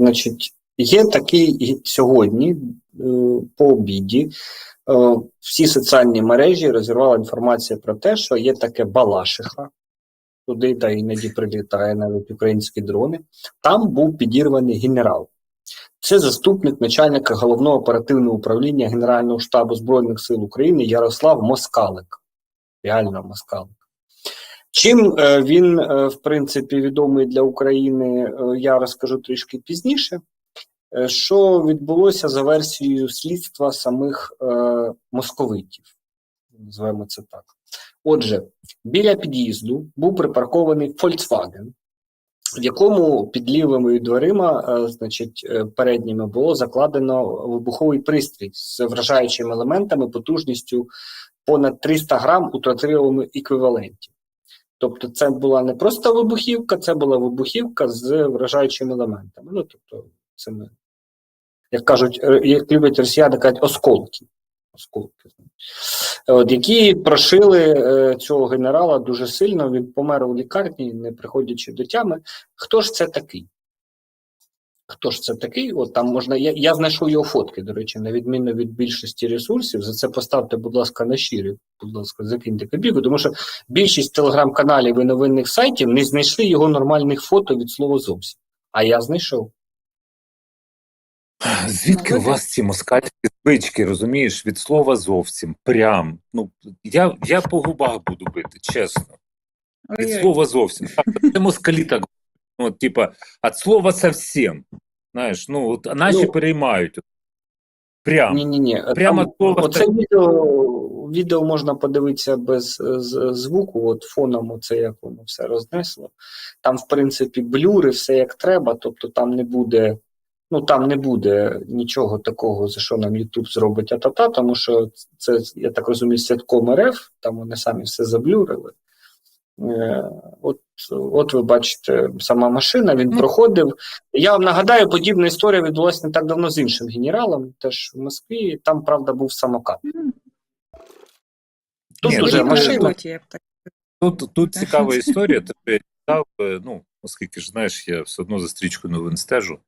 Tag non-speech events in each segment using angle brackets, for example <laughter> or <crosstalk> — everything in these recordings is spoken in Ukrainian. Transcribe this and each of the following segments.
Значить, є такий сьогодні е, по обіді. е, Всі соціальні мережі розірвала інформація про те, що є таке Балашиха, туди та іноді прилітає навіть українські дрони. Там був підірваний генерал. Це заступник начальника головного оперативного управління Генерального штабу Збройних сил України Ярослав Москалик. Реально Москалик. Чим е, він, е, в принципі, відомий для України, е, я розкажу трішки пізніше. Що відбулося за версією слідства самих московитів, називаємо це так. Отже, біля під'їзду був припаркований Volkswagen, в якому під лівими дверима, значить, передніми було закладено вибуховий пристрій з вражаючими елементами потужністю понад 300 грам у тротиловому еквіваленті. Тобто, це була не просто вибухівка, це була вибухівка з вражаючими елементами. Ну, тобто, це не, як кажуть, е, як люблять росіяни, кажуть, осколки. Осколки. От, які прошили е, цього генерала дуже сильно, він помер у лікарні, не приходячи до тями. Хто ж це такий? Хто ж це такий? От там можна. Я, я знайшов його фотки, до речі, на відміну від більшості ресурсів. За це поставте, будь ласка, на щирі, будь ласка, закиньте копійку, тому що більшість телеграм-каналів і новинних сайтів не знайшли його нормальних фото від слова зовсім. А я знайшов. Звідки у вас ці москальські звички, розумієш, від слова зовсім, прям. Ну, я, я по губах буду бити, чесно. Від Ой-ой. слова зовсім. Це москалі так. Ну, от, типа, від слова совсем. Знаєш, ну, от, наші Ну, переймають. Прям. Ні, ні, ні. Прямо слово оце відео, відео можна подивитися без з- звуку, от фоном, оце як воно все рознесло. Там, в принципі, блюри, все як треба, тобто там не буде. Ну там не буде нічого такого, за що нам YouTube зробить а-та-та, тому що це, я так розумію, святком РФ, там вони самі все заблюрили. Е, От, от ви бачите, сама машина, він проходив. Я вам нагадаю, подібна історія відбулася не так давно з іншим генералом, теж в Москві. Там, правда, був самокат. Тут Ні, уже ну, машина. Тут, тут цікава <laughs> історія, то я читав, е, ну, оскільки ж знаєш, я все одно за стрічкою новин стежу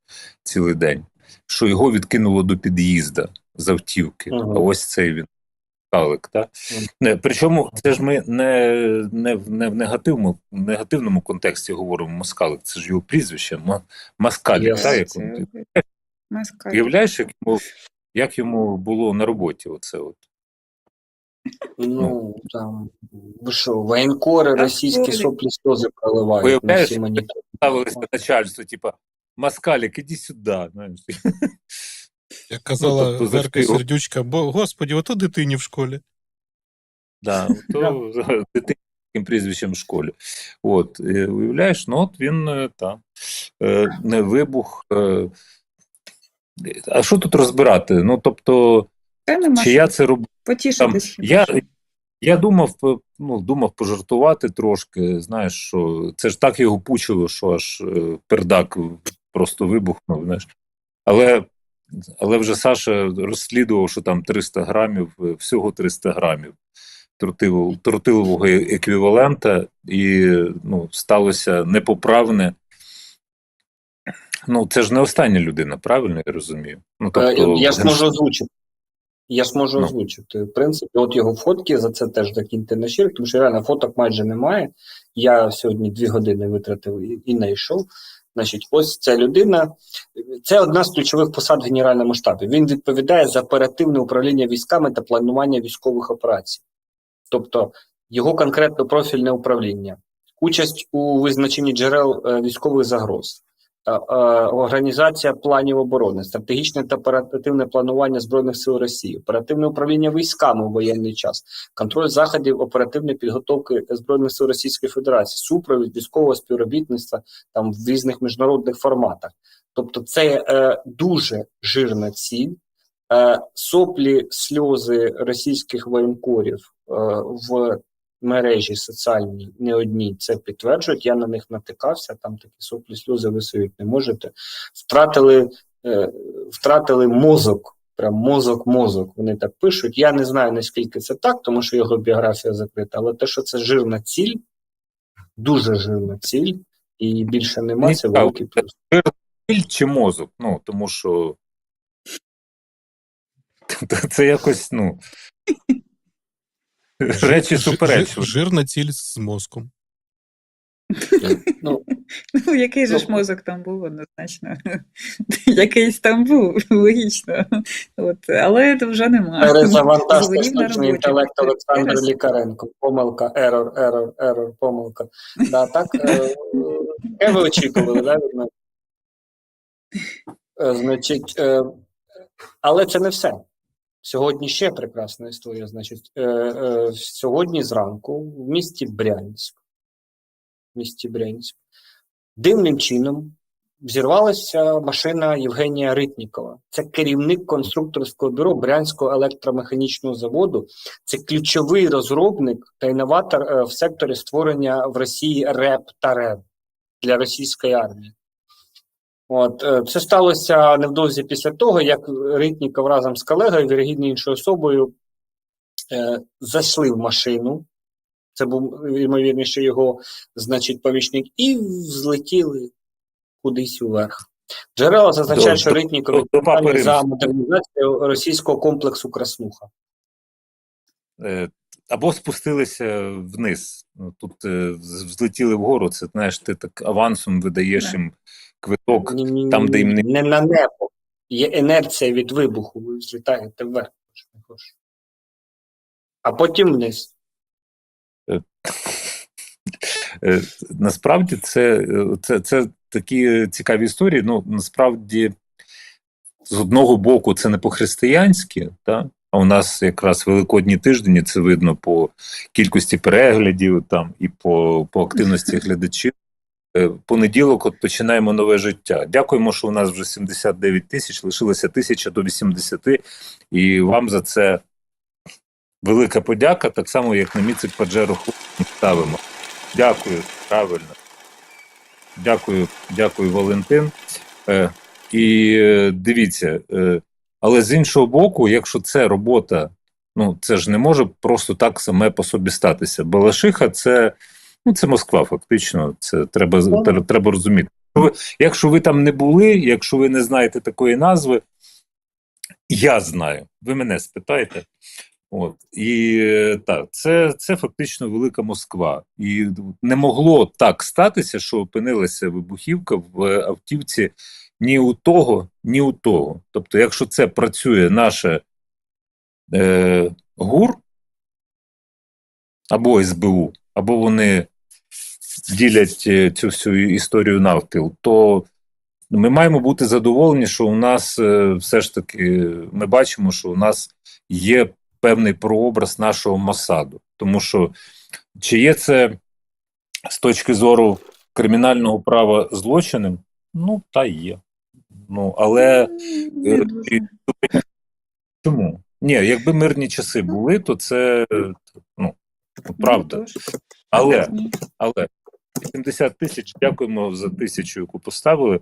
цілий день, що його відкинуло до під'їзда з автівки. Ага. А ось цей він. Калик, так? Мгм. Причому це ж ми не, не, в- не в негативному, негативному контексті говоримо москалик, це ж його прізвище, маскалік, так? Як він-. Уявляєш, як йому, як йому було на роботі оце от? Ну, там, ви що, воєнкори російські ну, соплі сльози проливають на Виявляєш, всі монітори. Ставилися начальство, типа, маскалік, іди сюди. Як казала тобто, Верка завжди- Сердючка, бо господі, ото дитині в школі. Да, то дитина з таким прізвищем в школі. От, е, уявляєш, ну от він е, та, е, не вибух. А що тут розбирати? Ну, тобто, чи я це роблю? Потішитись. я, я думав, ну, думав пожартувати трошки. Знаєш, що це ж так його пучило, що аж пердак просто вибухнув. Знаєш. Але, але вже Саша розслідував, що там 300 грамів, е, всього 300 грамів тротилового, е- еквівалента, і ну, сталося непоправне. Ну, це ж не остання людина, правильно я розумію? Ну, Е, Я ж можу озвучити. Я ж можу Ну. озвучити. В принципі, от його фотки, за це теж закиньте на щир, тому що реально фоток майже немає. Я сьогодні дві години витратив і, і не йшов. Значить, ось ця людина. Це одна з ключових посад в Генеральному штабі. Він відповідає за оперативне управління військами та планування військових операцій. Тобто його конкретно профільне управління, участь у визначенні джерел е, військових загроз, організація планів оборони, стратегічне та оперативне планування збройних сил Росії, оперативне управління військами у воєнний час, контроль заходів оперативної підготовки збройних сил Російської Федерації, супровід військового співробітництва там в різних міжнародних форматах. Тобто, це е, дуже жирна ціль. Е, соплі, сльози російських воєнкорів е, в мережі соціальній не одній це підтверджують. Я на них натикався. Там такі соплі, сльози ви собі не можете. Втратили, е, втратили мозок. Прям мозок, мозок. Вони так пишуть. Я не знаю наскільки це так, тому що його біографія закрита. Але те, що це жирна ціль, дуже жирна ціль, і більше нема, це великий плюс. автомобіль чи мозок. Ну, тому що <laughs> це якось, ну. Речі суперечливі. Жирна ціль з мозком. Ну, Ну, який же ж мозок там був однозначно. <laughs> Якийсь там був, логічно. От, але вже немає. перезавантажте штучний інтелект Олександр Лікаренко. Помилка, ерор, ерор, ерор, помилка. Да, так, е, е, ви очікували, да, від мене? Е, Значить, е, але це не все. Сьогодні ще прекрасна історія. Значить, е, е, сьогодні зранку в місті Брянськ, в місті Брянськ, дивним чином взірвалася машина Євгенія Ритнікова. Це керівник конструкторського бюро Брянського електромеханічного заводу. Це ключовий розробник та інноватор е, в секторі створення в Росії РЕП та РЕВ для російської армії. От е, це сталося невдовзі після того, як Ритніков разом з колегою, вірогідно іншою особою, е, зайшли в машину. Це був ймовірніше його, значить, помічник, і взлетіли кудись уверх. Джерела зазначають, що Ритніков за модернізацію російського комплексу Краснуха. Е, Або спустилися вниз. Ну, тут е, взлетіли вгору, це знаєш, ти так авансом видаєш Да. їм квиток. Ні, ні, там, де їм не- не на небо. Є інерція від вибуху, ви злітаєте вверх. А потім вниз. <laughs> Е, Насправді це, е, це, це такі цікаві історії. Ну, насправді, з одного боку, це не по-християнськи, та? а у нас якраз великодні тиждені це видно по кількості переглядів там, і по, по активності <laughs> глядачів. Е, Понеділок от починаємо нове життя. Дякуємо, що у нас вже 79 тисяч, лишилося тисяча до 80, і вам за це велика подяка, так само, як на Міцик Паджеро ставимо. Дякую, правильно. Дякую, дякую, Валентин. Е, і е, дивіться, е, але з іншого боку, якщо це робота, ну це ж не може просто так саме по собі статися. Балашиха це, ну, це Москва, фактично. Це треба, треба розуміти. Якщо ви, там не були, якщо ви не знаєте такої назви, я знаю. Ви мене спитаєте. От і так, це, це фактично велика Москва, і не могло так статися, що опинилася вибухівка в автівці ні у того, ні у того. Тобто, якщо це працює наше е, ГУР або СБУ, або вони ділять е, цю всю історію навпіл, то ми маємо бути задоволені, що у нас е, все ж таки ми бачимо, що у нас є певний прообраз нашого Мосаду. Тому що чи є це з точки зору кримінального права злочином? Ну, та є. Ну, але е, чому? Ні, якби мирні часи були, то це ну, правда. Але але 80 тисяч, дякуємо за тисячу, яку поставили.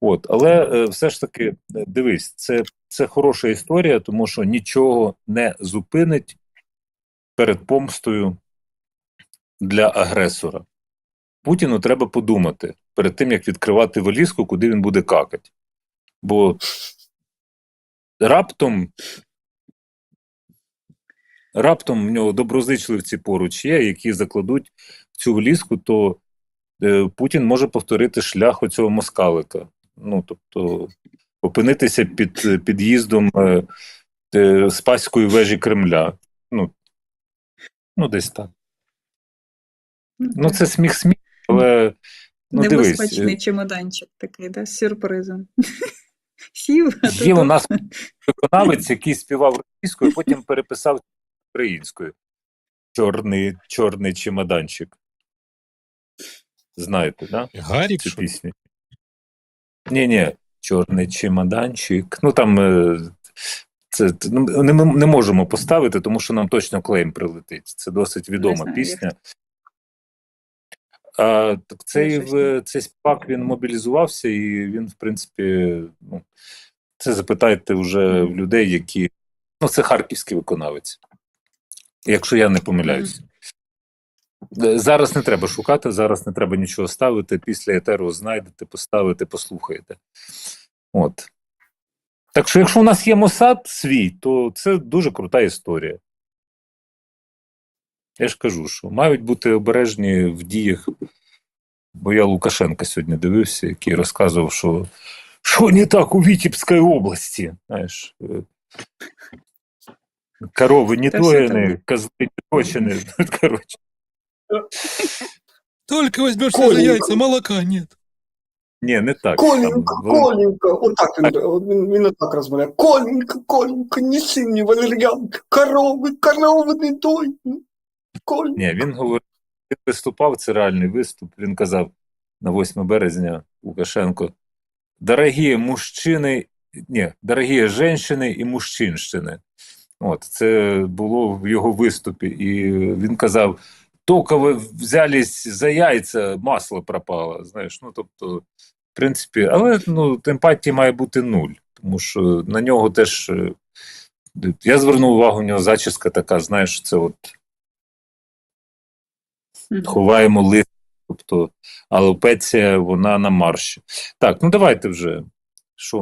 От, але е, все ж таки, е, дивись, це, це хороша історія, тому що нічого не зупинить перед помстою для агресора. Путіну треба подумати перед тим, як відкривати валізку, куди він буде какати. Бо раптом. Раптом в нього доброзичливці поруч є, які закладуть цю влізку, то Путін може повторити шлях оцього москалика. Ну, тобто, опинитися під е, під'їздом е, е, Спаської вежі Кремля. Ну, ну десь так. Ну, це сміх сміх, але ну, Небезпечний е, чемоданчик такий, да, з сюрпризом. <laughs> Сів, а є у нас <laughs> виконавець, який співав російською, потім переписав українською. Чорний, чорний чемоданчик. Знаєте, да? Гарік, цю що? пісню. Ні, ні, чорний чемоданчик. Ну там е, це ну, не, ми не можемо поставити, тому що нам точно клейм прилетить. Це досить відома знаю, пісня. А, так цей, в- цей спак він мобілізувався, і він, в принципі, ну, це запитайте вже в людей, які. Ну, це харківський виконавець. Якщо я не помиляюся. Е, Зараз не треба шукати, зараз не треба нічого ставити. Після етеру знайдете, поставите, послухаєте. От. Так що, якщо у нас є Мосад свій, то це дуже крута історія. Я ж кажу, що мають бути обережні в діях. Бо я Лукашенка сьогодні дивився, який розказував, що що не так у Вітебській області. Знаєш, е, корови не тоєні, козли не точені. <laughs> Коротше. Только возьмешься за Коленька. яйца, молока нет. Ні, не так. Коленька, Там, вон- Коленька, отак він, він, він отак розмовляє. Коленька, Коленька, неси мені валер'янки, корови, корови не дойні. Коленька. Ні, він говорив, він виступав, це реальний виступ. Він казав на 8 березня Лукашенко: дорогі мужчини, ні, дорогі жінки і мужчинщини. От, це було в його виступі. І він казав: тільки ви взялись за яйця, масло пропало. Знаєш, ну тобто, в принципі, але ну, емпатії має бути нуль, тому що на нього теж. е, Я звернув увагу, у нього зачіска така, знаєш, це от ховаємо лист, тобто алопеція, вона на марші. Так, ну давайте вже.